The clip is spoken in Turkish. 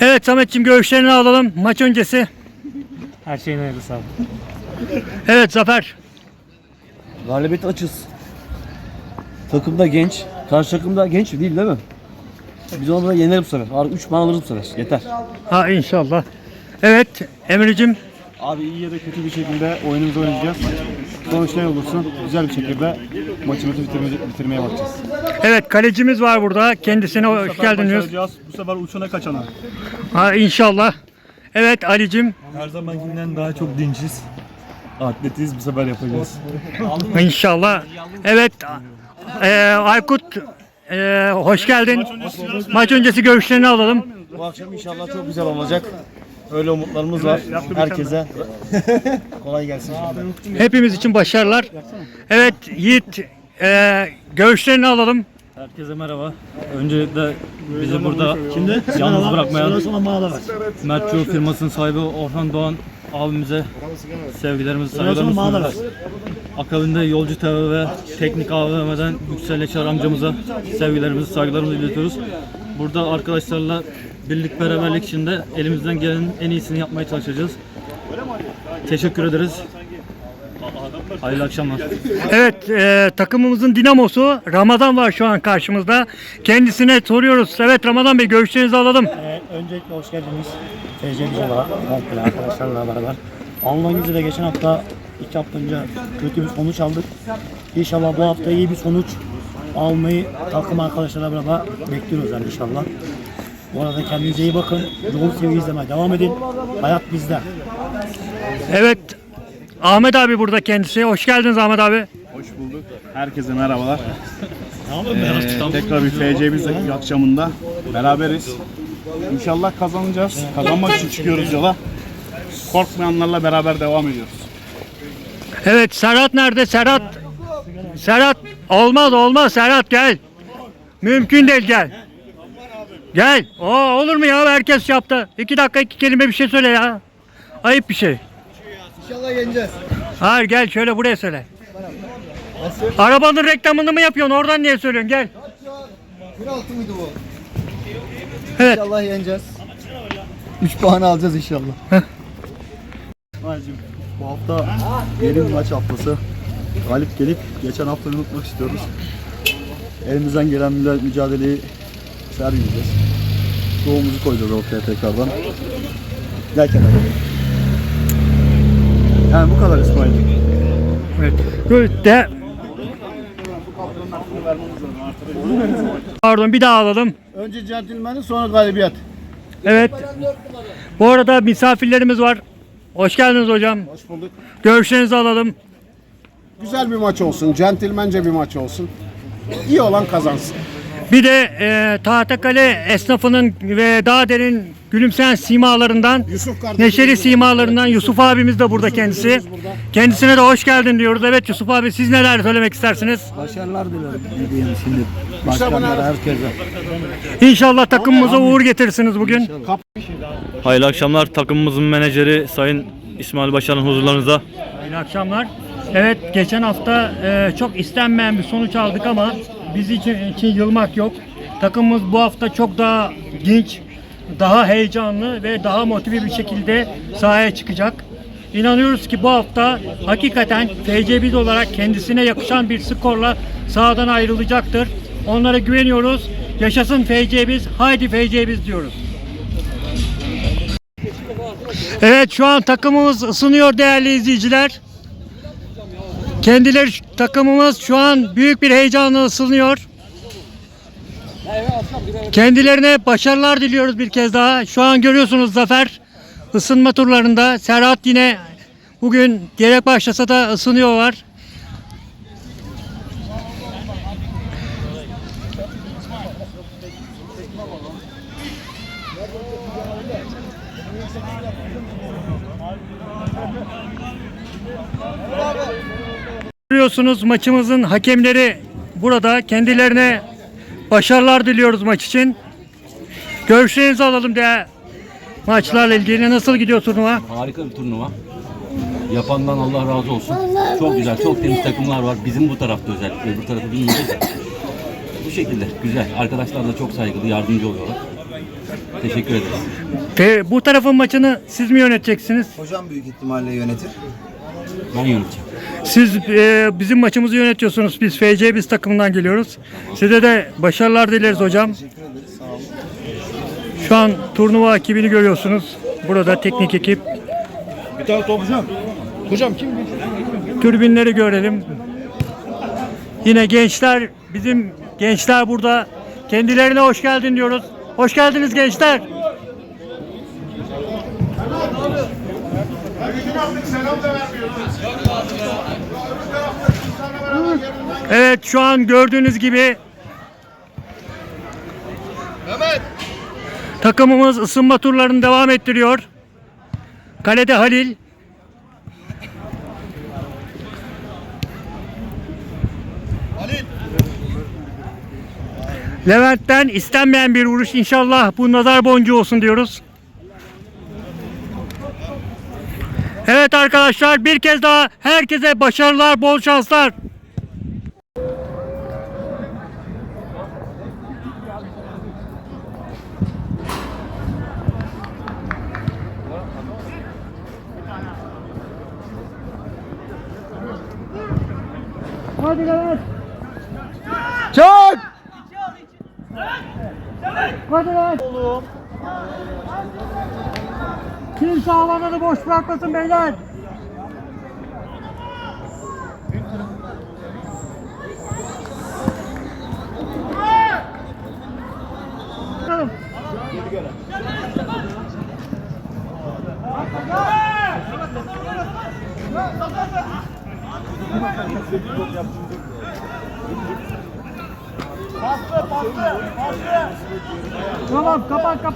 Evet Samet'ciğim görüşlerini alalım maç öncesi. Her şeyin hayırlısı abi. Evet Zafer. Galibiyet açız. Takımda genç. Karşı takımda genç değil değil mi? Biz onu da yeneriz bu sefer. Artık 3 puan alırız bu sefer. Yeter. Ha inşallah. Evet Emre'cim. Abi iyi ya da kötü bir şekilde oyunumuzu oynayacağız. Sonuç ne olursun güzel bir şekilde maçımızı bitirmeye, bitirmeye bakacağız. Evet kalecimiz var burada. Kendisine hoş geldiniz. Başaracağız. Bu sefer uçana kaçana. Ha inşallah. Evet Ali'cim. Her zamankinden daha çok dinciz. Atletiz bu sefer yapacağız. İnşallah. Evet e, Aykut e, hoş geldin. Maç öncesi görüşlerini alalım. Bu akşam inşallah çok güzel olacak. Öyle umutlarımız var. Herkese. Kolay gelsin. Hepimiz için başarılar. Evet Yiğit e, görüşlerini alalım. Herkese merhaba. Öncelikle bizi burada yalnız bırakmayan Mertço firmasının sahibi Orhan Doğan abimize sevgilerimizi saygılarımızı sunuyoruz. Akabinde Yolcu TV ve Teknik AVM'den Yüksel Yaşar amcamıza sevgilerimizi saygılarımızı iletiyoruz. Burada arkadaşlarla birlik beraberlik içinde elimizden gelenin en iyisini yapmaya çalışacağız. Teşekkür ederiz. Hayırlı akşamlar. Evet e, takımımızın dinamosu Ramazan var şu an karşımızda. Kendisine soruyoruz. Evet Ramazan Bey görüşlerinizi alalım. Ee, öncelikle hoş geldiniz. TC Güzel olarak komple arkadaşlarla beraber. Allah'ın izniyle geçen hafta, iki hafta önce kötü bir sonuç aldık. İnşallah bu hafta iyi bir sonuç almayı takım arkadaşlarla beraber bekliyoruz yani inşallah. Bu arada kendinize iyi bakın. Yol seviye izlemeye devam edin. Hayat bizde. Evet Ahmet abi burada kendisi. Hoş geldiniz Ahmet abi. Hoş bulduk. Herkese merhabalar. Ee, tekrar bir FC'miz akşamında beraberiz. İnşallah kazanacağız. Kazanmak için çıkıyoruz yola. Korkmayanlarla beraber devam ediyoruz. Evet Serhat nerede? Serhat. Serhat olmaz olmaz Serhat gel. Mümkün değil gel. Gel. Oo, olur mu ya herkes yaptı. İki dakika iki kelime bir şey söyle ya. Ayıp bir şey. İnşallah yeneceğiz. Hayır gel şöyle buraya söyle. Arabanın reklamını mı yapıyorsun? Oradan niye söylüyorsun? Gel. 1.6 mıydı bu? Evet. İnşallah yeneceğiz. 3 puan alacağız inşallah. Hacım, bu hafta yeni bir maç haftası. Galip gelip geçen haftayı unutmak istiyoruz. Elimizden gelen mücadeleyi sergileyeceğiz. Doğumuzu koyacağız ortaya tekrardan. Gel kenara. Yani bu kadar İsmail. Evet. Dur, De... Pardon bir daha alalım. Önce centilmeni sonra galibiyet. Evet. Bu arada misafirlerimiz var. Hoş geldiniz hocam. Hoş bulduk. Görüşlerinizi alalım. Güzel bir maç olsun. Centilmence bir maç olsun. İyi olan kazansın. Bir de e, Tahtakale esnafının ve daha derin gülümseyen simalarından, Yusuf kardeşim. neşeli simalarından Yusuf abimiz de burada kendisi. Kendisine de hoş geldin diyoruz. Evet Yusuf abi siz neler söylemek istersiniz? Başarılar dilerim. Diyeyim şimdi. Başkanlara herkese. İnşallah takımımıza uğur getirirsiniz bugün. Hayırlı akşamlar. Takımımızın menajeri Sayın İsmail Başar'ın huzurlarınızda. İyi akşamlar. Evet geçen hafta e, çok istenmeyen bir sonuç aldık ama biz için, için yılmak yok. Takımımız bu hafta çok daha dinç, daha heyecanlı ve daha motive bir şekilde sahaya çıkacak. İnanıyoruz ki bu hafta hakikaten biz olarak kendisine yakışan bir skorla sahadan ayrılacaktır. Onlara güveniyoruz. Yaşasın FC biz, haydi FC biz diyoruz. Evet şu an takımımız ısınıyor değerli izleyiciler. Kendileri takımımız şu an büyük bir heyecanla ısınıyor. Kendilerine başarılar diliyoruz bir kez daha. Şu an görüyorsunuz Zafer ısınma turlarında. Serhat yine bugün gerek başlasa da ısınıyorlar. Görüyorsunuz maçımızın hakemleri burada. Kendilerine başarılar diliyoruz maç için. Görüşlerinizi alalım de maçlarla ilgili. Nasıl gidiyor turnuva? Harika bir turnuva. Yapandan Allah razı olsun. Çok güzel, çok temiz takımlar var. Bizim bu tarafta özellikle, öbür tarafı bilmiyoruz. Bu şekilde, güzel. Arkadaşlar da çok saygılı, yardımcı oluyorlar. Teşekkür ederiz. Ve bu tarafın maçını siz mi yöneteceksiniz? Hocam büyük ihtimalle yönetir. Ben yöneteceğim. Siz e, bizim maçımızı yönetiyorsunuz. Biz FC biz takımından geliyoruz. Size de başarılar dileriz hocam. Şu an turnuva ekibini görüyorsunuz. Burada teknik ekip. Bir tane top hocam. Hocam kim? Türbinleri görelim. Yine gençler, bizim gençler burada. Kendilerine hoş geldin diyoruz. Hoş geldiniz gençler. Evet şu an gördüğünüz gibi takımımız ısınma turlarını devam ettiriyor. Kalede Halil. Levent'ten istenmeyen bir vuruş inşallah bu nazar boncuğu olsun diyoruz. Evet arkadaşlar bir kez daha herkese başarılar, bol şanslar. Hadi Levent. Çak! Hadi lan. Kimse alanını boş bırakmasın beyler. Tamam kapat kapat.